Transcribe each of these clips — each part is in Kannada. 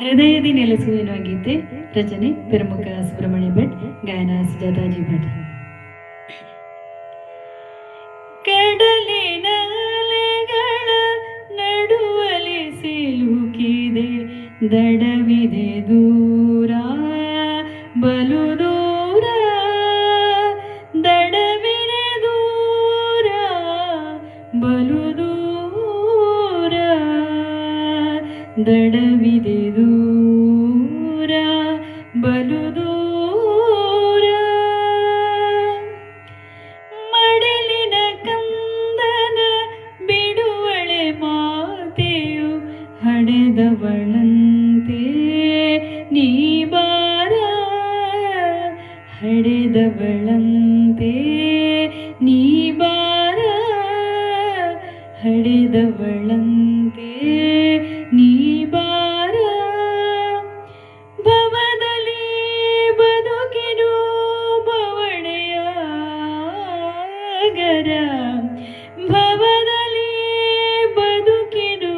ಹೃದಯದಿ ನೆಲೆಸು ಎನ್ನುವ ಗೀತೆ ರಚನೆ ಪ್ರಮುಖ ಸುಬ್ರಹ್ಮಣ್ಯ ಭಟ್, ಗಾಯನ ಸುಜಾತಾಜಿ ಭಟ್. ಕಡಲಿನ ಅಲೆಗಳ ಸಿಲುಕಿದೆ, ದಡವಿದೆ ದೂರ, ಬಲು ದೂರ, ದಡವಿದೆ ದೂರ, ಬಲು ದಡವಿದೆ ದೂರ ಬಲು ದೂರ ಮಡಲಿನ ಕಂದನ ಬಿಡುವಳೆ ಮಾತೆಯು ಹಡೆದವಳಂತೆ ನೀ ಬಾರ ಹಡೆದವಳಂತೆ ನೀ ಬಾರ ಹಡೆದವಳಂತೆ ಬವಣೆಯಾಗರ ಭವದಲ್ಲಿ ಬದುಕಿರು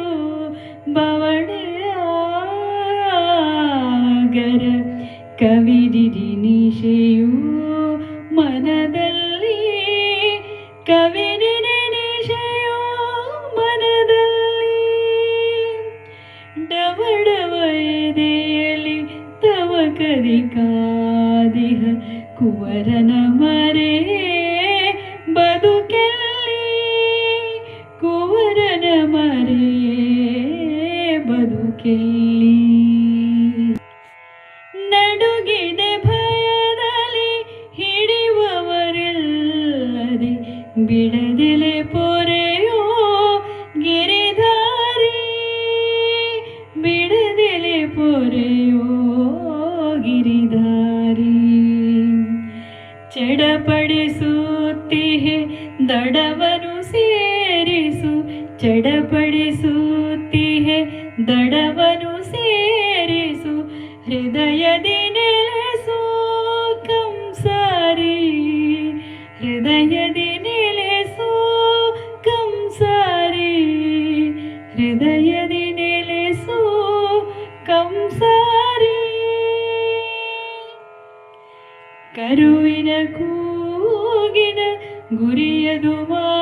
ಬವಣೆಯಾಗರ. ಕವಿದಿರಿ ನಿಶೆಯು ಮನದಲ್ಲಿ ಕವಿದಿರಿ ನಿಶೆಯು ಮನದಲ್ಲಿ. ಡವಡವ ಎದೆಯಲಿ ತವ ಕದಿ ಕಾದಿಹ, ಕುವರನ ಮರೆ ಬದುಕೆಲ್ಲಿ ನಡುಗಿದೆ ಭಯದಲ್ಲಿ ಹಿಡಿಯುವವರಿಲ್ಲದೆ ಬಿಡದೆಲೆ ಪೊರೆಯೋ ಗಿರಿಧಾರಿ ಬಿಡದೆಲೆ ಪೊರೆಯೋ ಗಿರಿಧಾರಿ. ಚಡಪಡಿಸುತ್ತಿಹೆ ದಡವನು ಸೇರಿಸು ಚಡಪಡಿಸುತ್ತಿಹೆ ದಡವನು ಸೇರಿಸು, ಹೃದಯದಿ ನೆಲೆಸು, ಕಂಸಾರಿ. ಹೃದಯದಿ ನೆಲೆಸು, ಕಂಸಾರಿ. ಹೃದಯದಿ ನೆಲೆಸು, ಕಂಸಾರಿ. ಕರುವಿನ ಕೂಗಿನ ಗುರಿಯದು ಮಾ